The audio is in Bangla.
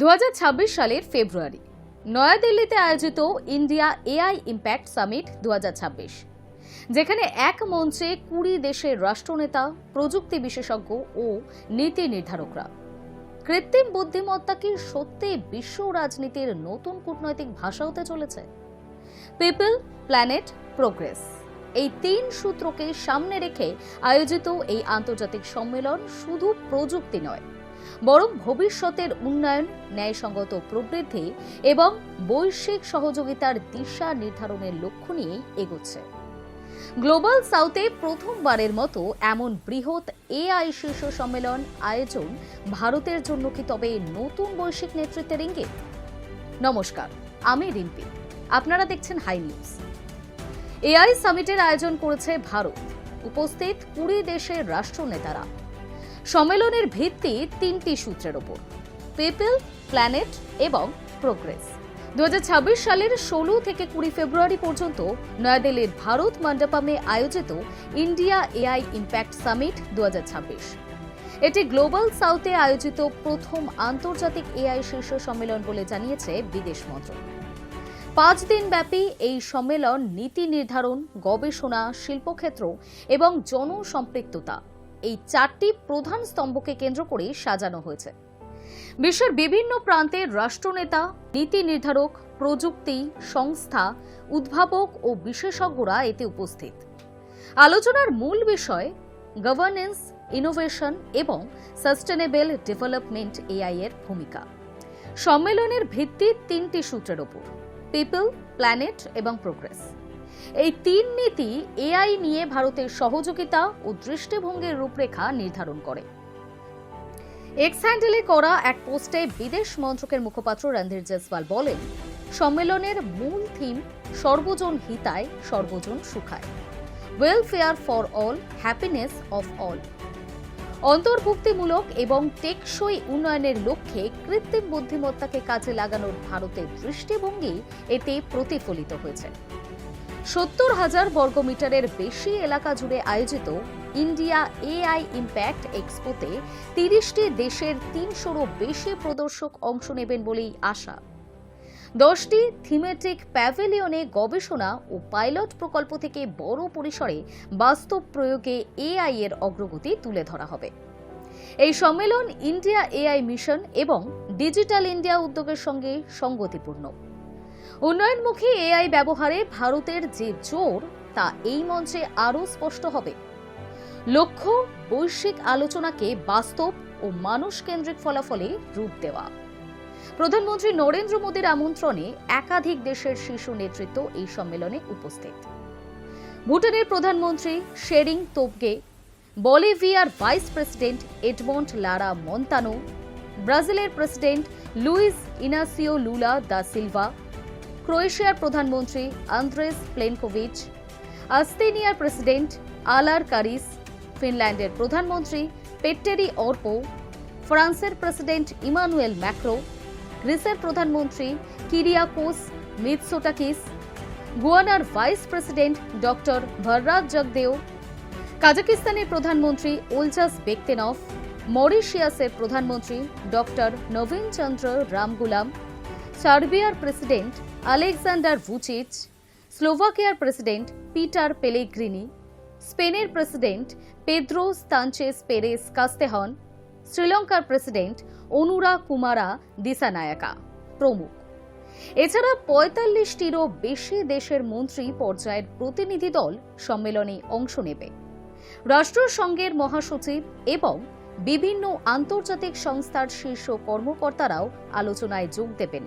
দু হাজার ছাব্বিশ সালের ফেব্রুয়ারি, নয়াদিল্লিতে আয়োজিত ইন্ডিয়া এআই ইম্প্যাক্ট সামিট দুহাজার ছাব্বিশ, যেখানে এক মঞ্চে কুড়ি দেশের রাষ্ট্রনেতা, প্রযুক্তি বিশেষজ্ঞ ও নীতি নির্ধারকরা। কৃত্রিম বুদ্ধিমত্তা কি সত্যি বিশ্ব রাজনীতির নতুন কূটনৈতিক ভাষা হতে চলেছে? পিপল, প্ল্যানেট, প্রোগ্রেস এই তিন সূত্রকে সামনে রেখে আয়োজিত এই আন্তর্জাতিক সম্মেলন শুধু প্রযুক্তি নয় বরং ভবিষ্যতের উন্নয়ন, ন্যায়সঙ্গত প্রবৃদ্ধি এবং বৈশ্বিক সহযোগিতার দিশা নির্ধারণের লক্ষ্য নিয়েই এগোচ্ছে। গ্লোবাল সাউথে প্রথমবারের মতো এমন বৃহৎ এআই শীর্ষ সম্মেলন আয়োজন ভারতের জন্য কি তবে নতুন বৈশ্বিক নেতৃত্বের ইঙ্গিত? নমস্কার, আমি রিম্পি। আপনারা দেখছেন হাই নিউজ। এআই সামিটের আয়োজন করেছে ভারত। উপস্থিত কুড়ি দেশের রাষ্ট্রনেতারা। সম্মেলনের ভিত্তি তিনটি সূত্রের ওপর পিপল প্ল্যানেট এবং প্রোগ্রেস দুহাজার ছাব্বিশ সালের ষোলো থেকে কুড়ি ফেব্রুয়ারি পর্যন্ত নয়াদিল্লির ভারত মণ্ডপমে আয়োজিত ইন্ডিয়া এআই ইম্প্যাক্ট সামিট দুহাজার ছাব্বিশ। এটি গ্লোবাল সাউথে আয়োজিত প্রথম আন্তর্জাতিক এআই শীর্ষ সম্মেলন বলে জানিয়েছে বিদেশ মন্ত্রক পাঁচ দিন ব্যাপী এই সম্মেলন নীতি নির্ধারণ, গবেষণা, শিল্পক্ষেত্র এবং জনসম্পৃক্ততা এই চারটি প্রধান স্তম্ভকে কেন্দ্র করে সাজানো হয়েছে। বিশ্বের বিভিন্ন প্রান্তের রাষ্ট্রনেতা, নীতি নির্ধারক, প্রযুক্তি, সংস্থা, উদ্ভাবক ও বিশেষজ্ঞরা এতে উপস্থিত। আলোচনার মূল বিষয় গভর্নেন্স ইনোভেশন এবং সাস্টেনেবল ডেভেলপমেন্ট এআই এর ভূমিকা। সম্মেলনের ভিত্তি তিনটি সূত্রের ওপর পিপল প্ল্যানেট এবং প্রোগ্রেস এই তিন নীতি এআই নিয়ে ভারতের সহযোগিতা ও দৃষ্টিভঙ্গির রূপরেখা নির্ধারণ করে। এক্স হ্যান্ডেলে করা এক পোস্টে বিদেশ মন্ত্রকের মুখপাত্র রণধীর জেসওয়াল বলেন, সম্মেলনের মূল থিম সর্বজন হিতায়, সর্বজন সুখায়। Welfare for all happiness of all অন্তর্ভুক্তিমূলক এবং টেকসই উন্নয়নের লক্ষ্যে কৃত্রিম বুদ্ধিমত্তাকে কাজে লাগানোর ভারতের দৃষ্টিভঙ্গি এতে প্রতিফলিত হয়েছে। সত্তর হাজার বর্গমিটারের বেশি এলাকা জুড়ে আয়োজিত ইন্ডিয়া এআই ইম্প্যাক্ট এক্সপোতে তিরিশটি দেশের তিনশোরও বেশি প্রদর্শক অংশ নেবেন বলেই আশা। দশটি থিমেটিক প্যাভিলিয়নে গবেষণা ও পাইলট প্রকল্প থেকে বড় পরিসরে বাস্তব প্রয়োগে এআই এর অগ্রগতি তুলে ধরা হবে। এই সম্মেলন ইন্ডিয়া এআই মিশন এবং ডিজিটাল ইন্ডিয়া উদ্যোগের সঙ্গে সঙ্গতিপূর্ণ। উন্নয়নমুখী এআই ব্যবহারে ভারতের যে জোর, তা এই মঞ্চে আরও স্পষ্ট হবে। লক্ষ্য, বৈশ্বিক আলোচনাকে বাস্তব ও মানুষ কেন্দ্রিক ফলাফলে রূপ দেওয়া। প্রধানমন্ত্রী নরেন্দ্র মোদীর আমন্ত্রণে একাধিক দেশের শীর্ষ নেতৃত্ব এই সম্মেলনে উপস্থিত। ভুটানের প্রধানমন্ত্রী Tshering Tobgay, বলিভিয়ার vice president Edmand Lara Montano, ব্রাজিলের president Luiz Inacio Lula da Silva ক্রোয়েশিয়ার প্রধানমন্ত্রী আন্দ্রেস প্লেনকোভিচ, আস্তেনিয়ার প্রেসিডেন্ট আলার কারিস, ফিনল্যান্ডের প্রধানমন্ত্রী পেট্টেরি অর্পো, ফ্রান্সের প্রেসিডেন্ট ইমানুয়েল ম্যাক্রো, গ্রিসের প্রধানমন্ত্রী Kyriakos Mitsotakis, গুয়ানার vice president doctor Bharrat Jagdeo, কাজাকিস্তানের প্রধানমন্ত্রী ওলজাস বেকতেনফ, মরিশিয়াসের প্রধানমন্ত্রী ডক্টর নবীন চন্দ্র রামগুলাম, সার্বিয়ার প্রেসিডেন্ট আলেকজান্ডার ভুচিচ, স্লোভাকিয়ার প্রেসিডেন্ট পিটার পেলেগ্রিনি, স্পেনের president Pedro Sanchez Perez Castejon, শ্রীলঙ্কার প্রেসিডেন্ট অনুরা কুমারা দিসানায়াকা প্রমুখ। এছাড়া পঁয়তাল্লিশটিরও বেশি দেশের মন্ত্রী পর্যায়ের প্রতিনিধি দল সম্মেলনে অংশ নেবে। রাষ্ট্রসংঘের মহাসচিব এবং বিভিন্ন আন্তর্জাতিক সংস্থার শীর্ষ কর্মকর্তারাও আলোচনায় যোগ দেবেন।